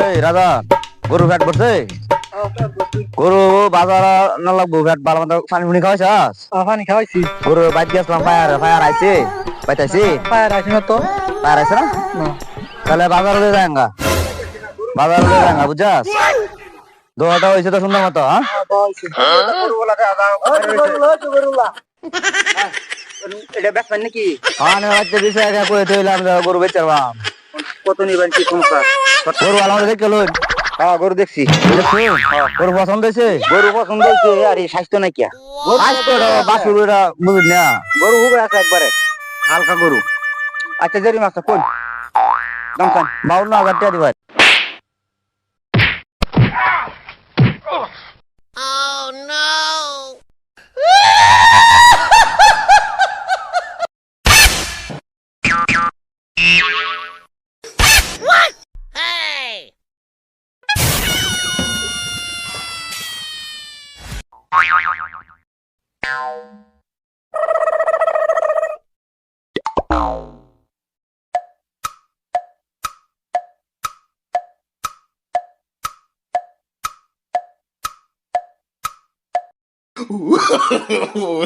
এই রাজা গরু ফ্যাট পড়ছে? গরু বাজার না লাগবো ফ্যাট ভালো মতো পানি ফুনি খাওয়াইছাস? পানি খাওয়াইছি। গরু বাইক গেছিলাম ফায়ার ফায়ার আইছে? বাইতাইছি পায়ের আছে না তো। ফায়ার আইছে না? তাহলে বাজার হলে যায়গা বাজার যায়গা বুঝছাস? দোয়াটা হয়েছে তো সুন্দর মতো হ্যাঁ? এটা বেচবেন নাকি? আনে বাচ্চা দিছে এটা কই থইলাম যে গরু বেচারবাম কত নিবেন কি সমস্যা গরু ভালো মতো দেখে লই। হ্যাঁ গরু দেখছি। গরু পছন্দ হয়েছে? গরু পছন্দ হয়েছে আর এই স্বাস্থ্য নাই কিয়া। বাসুর এটা বুঝুন না গরু হুবে আছে একবারে। হালকা গরু। আচ্ছা জেরি মাছটা কোন? দাম কান বাউন্ন হাজার টাকা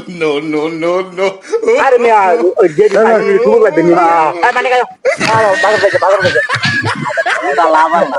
no, no, no, no. Pare mo I Jadi tayo yung tulog at din. Ay, mani kayo. Bago ba siya, bago ba siya. Ang laban.